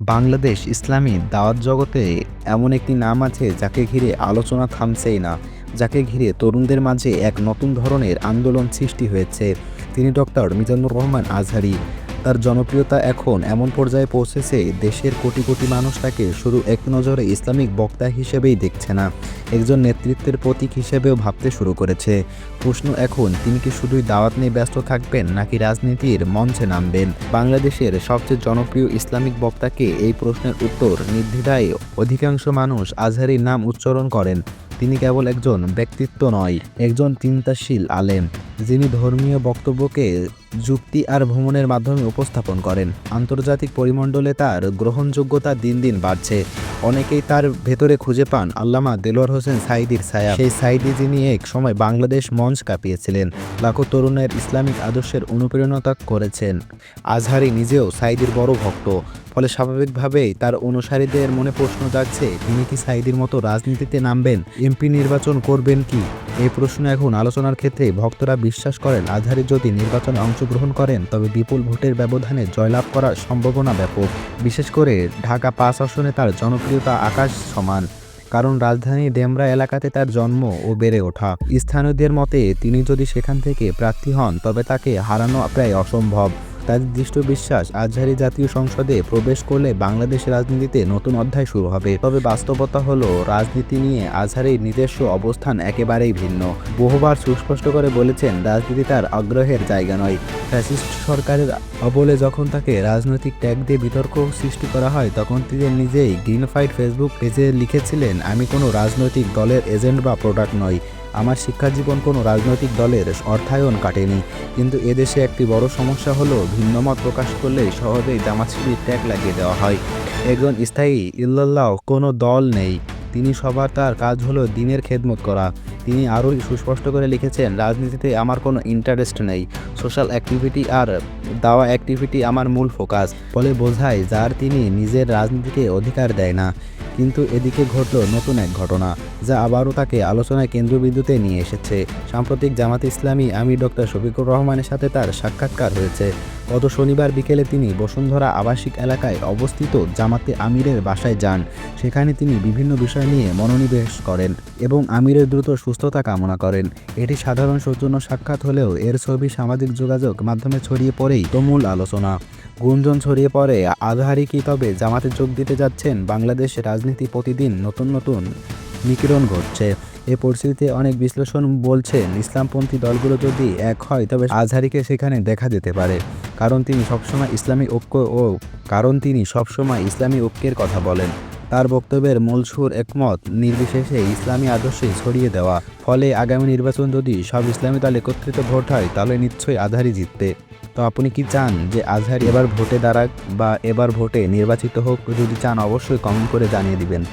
বাংলাদেশ ইসলামী দাওয়াত জগতে এমন একটি নাম আছে যাকে ঘিরে আলোচনা থামছেই না, যাকে ঘিরে তরুণদের মাঝে এক নতুন ধরনের আন্দোলন সৃষ্টি হয়েছে। তিনি ডক্টর মিজানুর রহমান আজহারি। তার জনপ্রিয়তা এখন এমন পর্যায়ে পৌঁছেছে, দেশের কোটি কোটি মানুষ তাকে শুধু এক নজরে ইসলামিক বক্তা হিসেবেই দেখছে না। একজন নেতৃত্বের প্রতীক হিসেবেও ভাবতে শুরু করেছে। প্রশ্ন এখন, তিনি কি শুধুই দাওয়াত নিয়ে ব্যস্ত থাকবেন, নাকি রাজনীতির মঞ্চে নামবেন? বাংলাদেশের সবচেয়ে জনপ্রিয় ইসলামিক বক্তাকে এই প্রশ্নের উত্তর নির্দ্বিধায় অধিকাংশ মানুষ আজহারির নাম উচ্চারণ করেন। তিনি কেবল একজন ব্যক্তিত্ব নয়, একজন চিন্তাশীল আলেম, যিনি ধর্মীয় বক্তব্যকে যুক্তি আর ভ্রমণের মাধ্যমে উপস্থাপন করেন। আন্তর্জাতিক পরিমণ্ডলে তার গ্রহণযোগ্যতা দিন দিন বাড়ছে। অনেকেই তার ভেতরে খুঁজে পান আল্লামা দেলোয়ার হোসেন সাইদির ছায়া। সেই সাইদি যিনি এক সময় বাংলাদেশ মঞ্চ কাঁপিয়েছিলেন, লাখো তরুণের ইসলামিক আদর্শের অনুপ্রেরণতা করেছেন। আজহারি নিজেও সাইদির বড় ভক্ত, ফলে স্বাভাবিকভাবেই তার অনুসারীদের মনে প্রশ্ন জাগছে, তিনি কি সাইদির মতো রাজনীতিতে নামবেন? এমপি নির্বাচন করবেন কি? এই প্রশ্ন এখন আলোচনার ক্ষেত্রে ভক্তরা বিশ্বাস করেন আজহারি যদি নির্বাচনে অংশগ্রহণ করেন, তবে বিপুল ভোটের ব্যবধানে জয়লাভ করার সম্ভাবনা ব্যাপক। বিশেষ করে ঢাকা পাঁচ আসনে তার জনপ্রিয়তা আকাশ সমান, কারণ রাজধানী ডেমরা এলাকাতে তার জন্ম ও বেড়ে ওঠা। স্থানীয়দের মতে, তিনি যদি সেখান থেকে প্রার্থী হন, তবে তাকে হারানো প্রায় অসম্ভব। তাদের দৃষ্ট বিশ্বাস আজহারি জাতীয় সংসদে প্রবেশ করলে বাংলাদেশ রাজনীতিতে নতুন অধ্যায় শুরু হবে। তবে বাস্তবতা হলো, রাজনীতি নিয়ে আজহারির নিজস্ব অবস্থান একেবারেই ভিন্ন। বহুবার সুস্পষ্ট করে বলেছেন, রাজনীতি তার আগ্রহের জায়গা নয়। ফ্যাসিস্ট সরকারের অবলে যখন তাকে রাজনৈতিক ট্যাগ দিয়ে বিতর্ক সৃষ্টি করা হয়, তখন তিনি নিজেই গ্রিনফাইড ফেসবুক পেজে লিখেছিলেন, আমি কোনো রাজনৈতিক দলের এজেন্ট বা প্রোডাক্ট নই। আমার শিক্ষা জীবন কোনো রাজনৈতিক দলের অর্থায়ন কাটেনি। কিন্তু এদেশে একটি বড় সমস্যা হলো ভিন্নমত প্রকাশ করলেই সহজেই জামাতশিবির ট্যাগ লাগিয়ে দেওয়া হয়। একজন স্থায়ী ইল্লাল্লাহ কোনো দল নেই। তিনি সবার তার কাজ হলো দিনের খেদমত করা। তিনি আরও সুস্পষ্ট করে লিখেছেন, রাজনীতিতে আমার কোনো ইন্টারেস্ট নেই। সোশ্যাল অ্যাক্টিভিটি আর দাওয়া অ্যাক্টিভিটি আমার মূল ফোকাস ফলে বোঝায়, যার তিনি নিজের রাজনীতিকে অধিকার দেয় না। কিন্তু এদিকে ঘটল নতুন এক ঘটনা, যা আবারও তাকে আলোচনায় কেন্দ্রবিন্দুতে নিয়ে এসেছে। সাম্প্রতিক জামাত ইসলামী আমি ডক্টর শফিকুর রহমানের সাথে তার সাক্ষাৎকার হয়েছে। গত শনিবার বিকেলে তিনি বসুন্ধরা আবাসিক এলাকায় অবস্থিত জামাতে আমিরের বাসায় যান। সেখানে তিনি বিভিন্ন বিষয় নিয়ে মনোনিবেশ করেন এবং আমিরের দ্রুত সুস্থতা কামনা করেন। এটি সাধারণ সৌজন্য সাক্ষাৎ হলেও এর ছবি সামাজিক যোগাযোগ মাধ্যমে ছড়িয়ে পড়েই তুমুল আলোচনা। গুঞ্জন ছড়িয়ে পড়ে। আজহারি কি তবে জামাতে যোগ দিতে যাচ্ছেন? বাংলাদেশ রাজনীতি প্রতিদিন নতুন নতুন নিকিরণ ঘটছে। এ পরিস্থিতিতে অনেক বিশ্লেষণ বলছেন ইসলামপন্থী দলগুলো যদি এক হয়, তবে আজহারিকে সেখানে দেখা যেতে পারে। কারণ তিনি সবসময় ইসলামী ঐক্য ও কারণ তিনি সবসময় ইসলামী ঐক্যের কথা বলেন। তার বক্তব্যের মূল সুর একমত, নির্বিশেষে ইসলামী আদর্শে ছড়িয়ে দেওয়া। ফলে আগামী নির্বাচন যদি সব ইসলামী দল একত্রিত ভোট হয়, তাহলে নিশ্চয়ই আজহারি জিতবে। তো আপনি কি চান যে আজহার এবার ভোটে দাঁড়াক বা এবার ভোটে নির্বাচিত হোক? যদি চান, অবশ্যই কমেন্ট করে জানিয়ে দিবেন।